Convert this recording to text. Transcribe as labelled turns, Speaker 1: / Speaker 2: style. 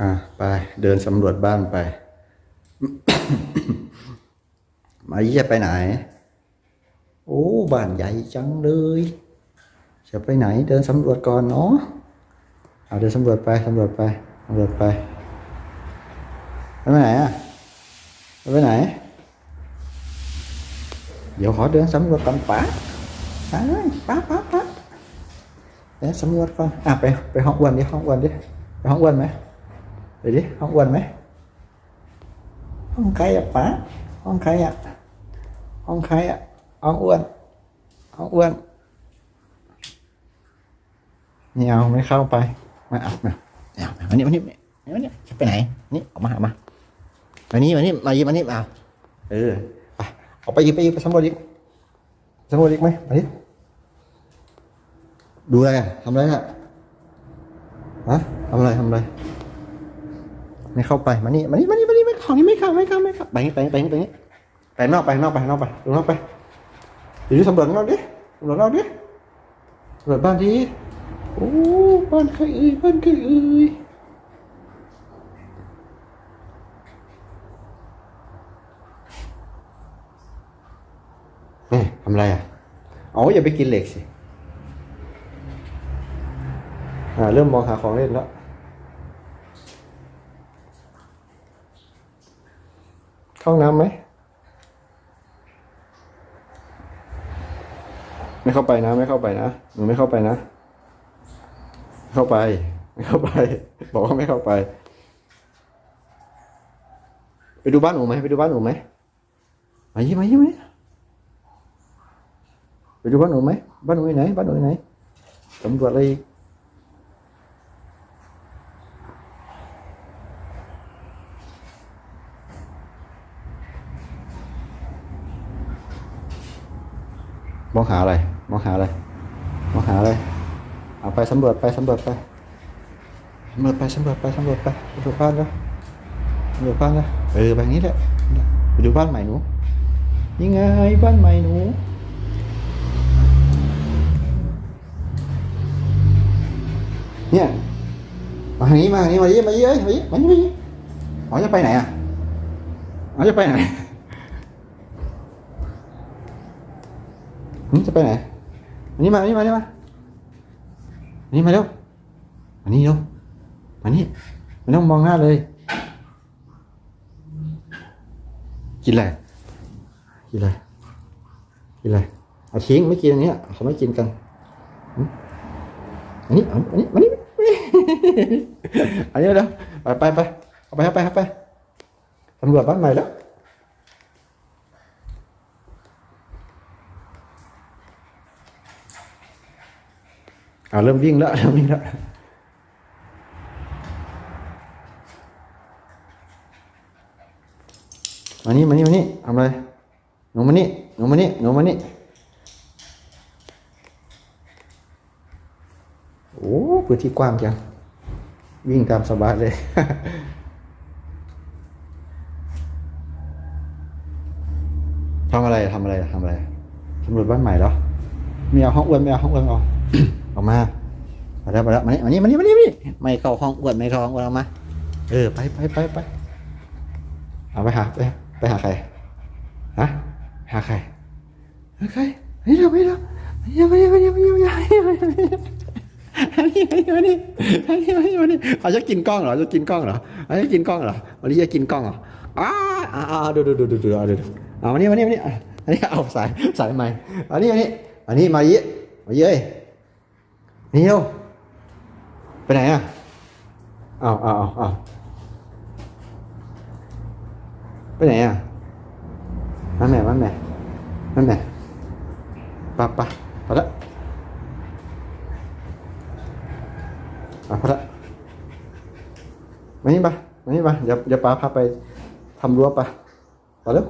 Speaker 1: อะไปเดินสำรวจบ้านไป มายี่จะไปไหน โอ้บ้านใหญ่จังเลย จะไปไหน เดินสำรวจก่อนเนาะเอาเดินสำรวจไปสำรวจไปสำรวจไปไปไหนอะไปไหน เดี๋ยวขอเดินสำรวจก่อนป้าไปป้าป้าป้าเดินสำรวจก่อนอะไปไปห้องอ้วนดิห้องอ้วนดิไปห้องอ้วนไหม ไปดิห้องอ้วนไหมห้องใครอะป้าห้องใครอะห้องใครอะห้องอ้วนห้องอ้วนนี่เอาไม่เข้าไปมาเอามาเอามานี่มานี่มานี่จะไปไหนนี่ออกมาออกมามานี่มานี่มายิบมานี่เอาเออไปออกไปยิบไปยิบไปสำรวจอีกสำรวจอีกไหมไปดิดูอะไรอะทำอะไรอะฮะทำอะไรทำอะไร ไม่เข้าไปมานี่มานี่มานี่มานี่ไม่ของนี่ไม่เข้าไม่เข้าไม่เข้าไปนี่ไปนี่ไปนี่ไปนี่ไปนอกไปนอกไปนอกไปดูนอกไปเดี๋ยวดูสำรวจนอกดิสำรวจนอกดิสำรวจบ้านดิโอ้บ้านใครเอ่ยบ้านใครเอ่ยนี่ทำไรอะอ๋ออย่าไปกินเหล็กสิอ่าเริ่มมองหาของเล่นแล้ว เข้า ห้องน้ำไหม ไม่เข้าไปนะ ไม่เข้าไปนะหนูไม่เข้าไปนะ เข้าไป ไม่เข้าไป บอกว่าไม่เข้าไป ไปดูบ้านหนูไหมไปดูบ้านหนูไหมมายี่มายี่มไปดูบ้านหนูไหมบ้านหนูอยู่ไหนบ้านหนูอยู่ไหนตำรวจอะไร มองหาอะไร มองหาอะไร มองหาอะไร เอาไปสำรวจไปสำรวจไปสำรวจไปสำรวจไปสำรวจไปไปดูบ้านแล้วสำรวจบ้านแล้วเออแบบนี้แหละไปดูบ้านใหม่หนูนี่ไงบ้านใหม่หนูเนี่ยมาทางนี้มาทางนี้มาเยี่มมาเยี่ยมมาเยี่ยมมาเยี่ยมมาเยี่ยมอ๋อจะไปไหนอะอ๋อจะไปไหน หึจะไปไหนมานี่มานี่มานี่มานี่มาเร็วมานี่เร็วมานี่ไม่ต้องมองหน้าเลย กินอะไร กินอะไร กินอะไรเอาทิ้งไม่กินอันนี้เขาไม่กินกัน อันนี้ อันนี้มานี่อันนี้เร็วไปไปไปเอาไปเอาไปเอาไปตำรวจบ้านใหม่แล้ว เริ่มวิ่งแล้วเริ่มวิ่งแล้วมานี่มานี่มานี่ทำอะไรหนูมานี่หนูมานี่หนูมานี่โอ้พื้นที่กว้างจังวิ่งตามสบายเลยทำอะไรทำอะไรทำอะไรสำรวจบ้านใหม่เหรอไม่เอาห้องอ้วนไม่เอาห้องอ้วนเอา ออกมามาแล้วมาแล้วมานี่มานี่มานี่มานี่มานี่ไม่เข้าห้องอ้วนไม่เข้าห้องอ้วนเอามา เออไปไปไปไปเอาไปหาไปไปหาใครฮะหาใครหาใครนี่เราไม่เราไม่เราไม่เราไม่เราไม่เราไม่เราอันนี้อันนี้อันนี้อันนี้อันนี้อันนี้เขาจะกินกล้องเหรอจะกินกล้องเหรอเขาจะกินกล้องเหรอวันนี้จะกินกล้องเหรออ้าอ่าดูดูดูดูดูดูดูเอามานี่มานี่มานี่อันนี้เอาสายสายไม้อันนี้อันนี้อันนี้มาเยอะมาเยอะ นิวไปไหนอะอ้าวอ้าวอ้าวอ้าไปไหนอะมาแม่มาแม่มาแม่ปะปะไปละปะไปละมานี่ปะมานี่ปะเดี๋ยวเดี๋ยวป้าพาไปทำรั้วปะไปเร็ว